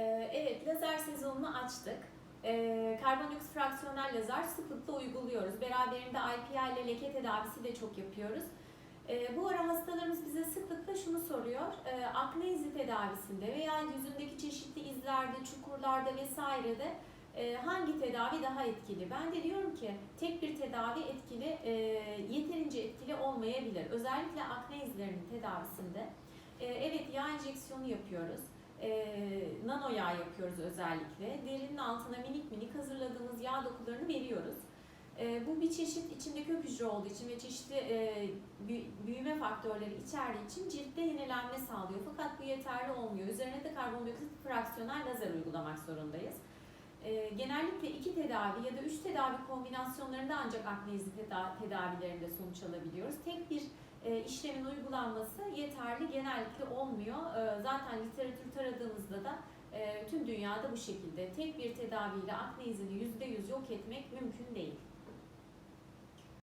Ee, Evet, lazer sezonunu açtık. Ee, Karbondioksit fraksiyonel lazer sıklıkla uyguluyoruz. Beraberinde IPL ile leke tedavisi de çok yapıyoruz. Ee, Bu ara hastalarımız bize sıklıkla şunu soruyor. Ee, Akne izi tedavisinde veya yüzündeki çeşitli izlerde, çukurlarda vesairede e, hangi tedavi daha etkili? Ben de diyorum ki tek bir tedavi etkili, e, yeterince etkili olmayabilir. Özellikle akne izlerinin tedavisinde. e, Evet yağ enjeksiyonu yapıyoruz. E, nano yağ yapıyoruz özellikle. Derinin altına minik minik hazırladığımız yağ dokularını veriyoruz. E, bu bir çeşit içinde kök hücre olduğu için ve çeşitli e, büy- büyüme faktörleri içerdiği için ciltte yenilenme sağlıyor. Fakat bu yeterli olmuyor. Üzerine de karbondioksit fraksiyonel lazer uygulamak zorundayız. E, genellikle tedavi ya da üç tedavi kombinasyonlarında ancak akne izi teda- tedavilerinde sonuç alabiliyoruz. Tek bir e, işlemin uygulanması yeterli genellikle olmuyor. E, zaten literatür taradığımızda da e, tüm dünyada bu şekilde. Tek bir tedaviyle akne izini %100 yok etmek mümkün değil.